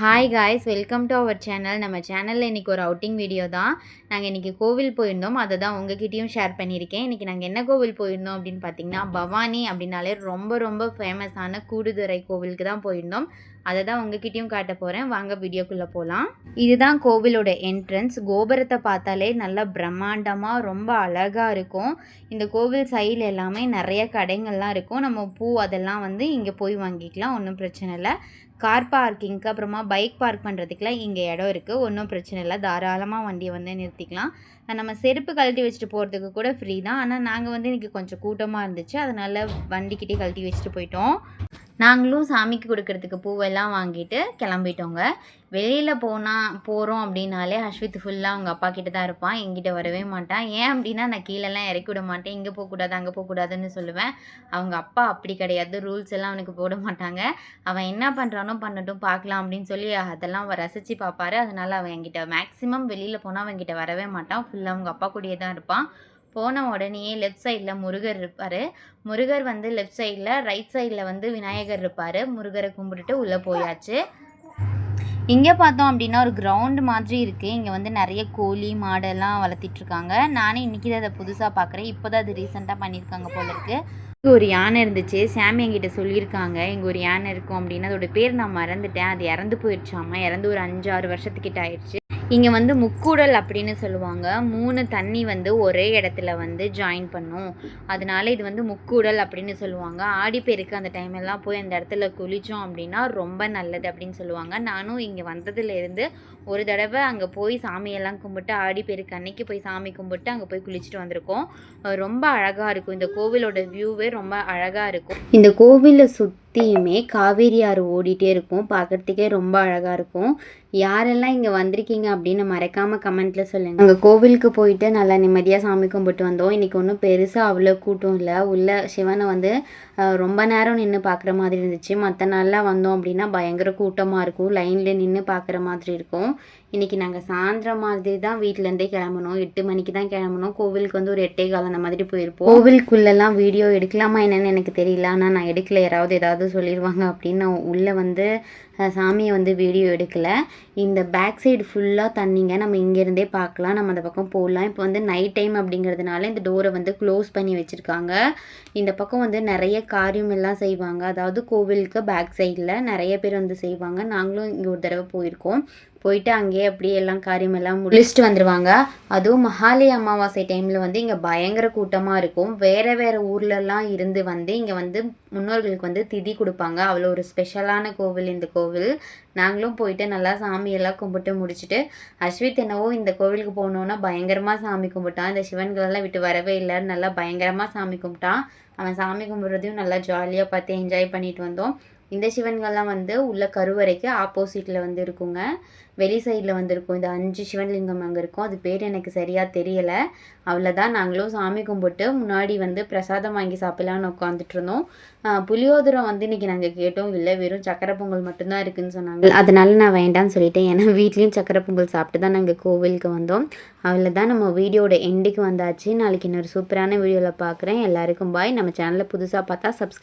Hi guys welcome to our channel நம்ம சேனலில் இன்றைக்கி ஒரு அவுட்டிங் வீடியோ தான். நாங்கள் இன்றைக்கி கோவில் போயிருந்தோம். அதை தான் உங்ககிட்டயும் ஷேர் பண்ணியிருக்கேன். இன்றைக்கி நாங்கள் என்ன கோவில் போயிருந்தோம் அப்படின்னு பார்த்தீங்கன்னா பவானி அப்படின்னாலே ரொம்ப ரொம்ப ஃபேமஸான கூடுதுறை கோவிலுக்கு தான் போயிருந்தோம். அதை தான் உங்ககிட்டயும் காட்ட போகிறேன் வாங்க வீடியோக்குள்ளே போகலாம் இதுதான் கோவிலோட என்ட்ரன்ஸ் கோபுரத்தை பார்த்தாலே நல்லா பிரம்மாண்டமாக ரொம்ப அழகாக இருக்கும். இந்த கோவில் சைடில் எல்லாமே நிறைய கடைகள்லாம் இருக்கும். நம்ம பூ அதெல்லாம் வந்து இங்கே போய் வாங்கிக்கலாம். ஒன்றும் பிரச்சனை இல்லை. கார் பார்க்கிங்க்கு அப்புறமா பைக் பார்க் பண்ணுறதுக்குலாம் இங்கே இடம் இருக்குது ஒன்றும் பிரச்சனை இல்லை. தாராளமாக வண்டியை வந்து நிறுத்திக்கலாம். நம்ம செருப்பு கழட்டி வச்சுட்டு போகிறதுக்கு கூட ஃப்ரீ தான். ஆனால் நாங்கள் வந்து இன்றைக்கி கொஞ்சம் கூட்டமாக இருந்துச்சு. அதனால் வண்டிக்கிட்டே கழட்டி வச்சுட்டு போயிட்டோம். நாங்களும் சாமிக்கு கொடுக்கறதுக்கு பூவெல்லாம் வாங்கிட்டு கிளம்பிட்டோங்க. வெளியில் போனால் போகிறோம் அப்படின்னாலே அஸ்வித் ஃபுல்லாக அவங்க அப்பா கிட்ட தான் இருப்பான். எங்கிட்ட வரவே மாட்டான். ஏன் அப்படின்னா நான் கீழெல்லாம் இறக்கி விட மாட்டேன். இங்கே போகக்கூடாது அங்கே போகக்கூடாதுன்னு சொல்லுவேன். அவங்க அப்பா அப்படி கிடையாது. ரூல்ஸ் எல்லாம் அவனுக்கு போட மாட்டாங்க. அவன் என்ன பண்ணுறானோ பண்ணட்டும் பார்க்கலாம் அப்படின்னு சொல்லி அதெல்லாம் அவன் ரசித்து பார்ப்பாரு அதனால் அவன் என்கிட்ட மேக்ஸிமம் வெளியில் போனால் அவன்கிட்ட வரவே மாட்டான். ஃபுல்லாக அவங்க அப்பா கூடயே தான் இருப்பான். போன உடனேயே லெஃப்ட் சைடில் முருகர் இருப்பார். முருகர் வந்து லெஃப்ட் சைடில் ரைட் சைடில் வந்து விநாயகர் இருப்பார். முருகரை கும்பிட்டுட்டு உள்ளே போயாச்சு. இங்கே பார்த்தோம் அப்படின்னா ஒரு கிரவுண்டு மாதிரி இருக்குது இங்கே வந்து நிறைய கோழி மாடெல்லாம் வளர்த்திட்ருக்காங்க நானே இன்றைக்கி தான் அதை புதுசாக பார்க்குறேன். இப்போ தான் அது ரீசெண்டாக பண்ணியிருக்காங்க போல இருக்குது இங்கே ஒரு யானை இருந்துச்சு. சாமி என்கிட்ட சொல்லியிருக்காங்க. இங்கே ஒரு யானை இருக்கும் அப்படின்னு. அதோட பேர் நான் மறந்துட்டேன். அது இறந்து போயிடுச்சாமா? இறந்து ஒரு அஞ்சாறு வருஷத்துக்கிட்ட ஆயிடுச்சு. இங்கே வந்து முக்கூடல் அப்படின்னு சொல்லுவாங்க. மூணு தண்ணி வந்து ஒரே இடத்துல வந்து ஜாயின் பண்ணும். அதனால இது வந்து முக்கூடல் அப்படின்னு சொல்லுவாங்க. ஆடிப்பேருக்கு அந்த டைம் எல்லாம் போய் அந்த இடத்துல குளித்தோம் அப்படின்னா ரொம்ப நல்லது அப்படின்னு சொல்லுவாங்க. நானும் இங்கே வந்ததுலேருந்து ஒரு தடவை அங்கே போய் சாமியெல்லாம் கும்பிட்டு ஆடிப்பேருக்கு அன்னைக்கு போய் சாமி கும்பிட்டு அங்கே போய் குளிச்சுட்டு வந்திருக்கோம். ரொம்ப அழகாக இருக்கும். இந்த கோவிலோட வியூவே ரொம்ப அழகாக இருக்கும். இந்த கோவிலை சுற்றியுமே காவேரி ஆறு ஓடிட்டே இருக்கும். பார்க்குறதுக்கே ரொம்ப அழகாக இருக்கும். யாரெல்லாம் இங்கே வந்திருக்கீங்க அப்படின்னு மறக்காமல் கமெண்ட்டில் சொல்லுங்கள் அங்கே கோவிலுக்கு போயிட்டு நல்லா நிம்மதியாக சாமி கும்பிட்டு வந்தோம். இன்றைக்கி ஒன்றும் பெருசாக அவ்வளோ கூட்டம் இல்லை. உள்ள சிவனை வந்து ரொம்ப நேரம் நின்று பார்க்குற மாதிரி இருந்துச்சு. மற்ற நாளில் வந்தோம் அப்படின்னா பயங்கர கூட்டமாக இருக்கும். லைனில் நின்று பார்க்குற மாதிரி இருக்கும். இன்றைக்கி நாங்கள் சாயந்தரம் மாதிரி தான் வீட்டிலேருந்தே கிளம்பணும். எட்டு மணிக்கு தான் கிளம்பணும். கோவிலுக்கு வந்து ஒரு எட்டே காலம் அந்த மாதிரி போயிருப்போம். கோவிலுக்குள்ளெல்லாம் வீடியோ எடுக்கலாமா என்னென்னு எனக்கு தெரியல. ஆனால் நான் எடுக்கல. யாராவது ஏதாவது சொல்லிடுவாங்க அப்படின்னு நான் உள்ளே வந்து சாமியை வந்து வீடியோ எடுக்கலை. இந்த பேக் சைடு ஃபுல்லாக தண்ணிங்க. நம்ம இங்கேருந்தே பார்க்கலாம். நம்ம அந்த பக்கம் போகலாம் இப்போ வந்து நைட் டைம் அப்படிங்கிறதுனால இந்த டோரை வந்து க்ளோஸ் பண்ணி வச்சுருக்காங்க. இந்த பக்கம் வந்து நிறைய காரியம் எல்லாம் செய்வாங்க. அதாவது கோவிலுக்கு பேக் சைடில் நிறைய பேர் வந்து செய்வாங்க. நாங்களும் இங்கே ஒரு தடவை போயிருக்கோம். போயிட்டு அங்கேயே அப்படியே எல்லாம் காரியமெல்லாம் முடிச்சுட்டு வந்துடுவாங்க அதுவும் மகாலி அமாவாசை டைமில் வந்து இங்கே பயங்கர கூட்டமாக இருக்கும். வேறு வேறு ஊர்லலாம் இருந்து வந்து இங்கே வந்து முன்னோர்களுக்கு வந்து திதி கொடுப்பாங்க. அவ்வளோ ஒரு ஸ்பெஷலான கோவில் இந்த கோவில் கோவில். நாங்களும் போயிட்டு நல்லா சாமியெல்லாம் கும்பிட்டு முடிச்சுட்டு அஸ்வித் என்னவோ இந்த கோவிலுக்கு போகணுன்னா பயங்கரமாக சாமி கும்பிட்டான். இந்த சிவன்களெல்லாம் விட்டு வரவே இல்லை நல்லா பயங்கரமாக சாமி கும்பிட்டான். அவன் சாமி கும்பிட்றதையும் நல்லா ஜாலியாக பார்த்து என்ஜாய் பண்ணிட்டு வந்தோம். இந்த சிவன்கள்லாம் வந்து உள்ள கருவறைக்கு ஆப்போசிட்டில் வந்து இருக்குங்க. வெளி சைடில் வந்திருக்கும். இந்த அஞ்சு சிவன்லிங்கம் அங்கே இருக்கும். அது பேர் எனக்கு சரியாக தெரியலை. அவ்வளோதான் நாங்களும் சாமி கும்பிட்டு முன்னாடி வந்து பிரசாதம் வாங்கி சாப்பிட்லான்னு உட்காந்துட்டு இருந்தோம். புளியோதரம் வந்து இன்றைக்கி நாங்கள் கேட்டோம். இல்லை வெறும் சக்கரை பொங்கல் மட்டும்தான் இருக்குதுன்னு சொன்னாங்க. அதனால நான் வேண்டாம்னு சொல்லிட்டேன். ஏன்னா வீட்லேயும் சக்கரை பொங்கல் சாப்பிட்டு தான் நாங்கள் கோவிலுக்கு வந்தோம். அவ்வளோதான் நம்ம வீடியோட எண்டுக்கு வந்தாச்சு. நாளைக்கு இன்னொரு சூப்பரான வீடியோவில் பார்க்குறேன் எல்லாருக்கும் பாய் நம்ம சேனலில் புதுசாக பார்த்தா சப்ஸ்கிரைப்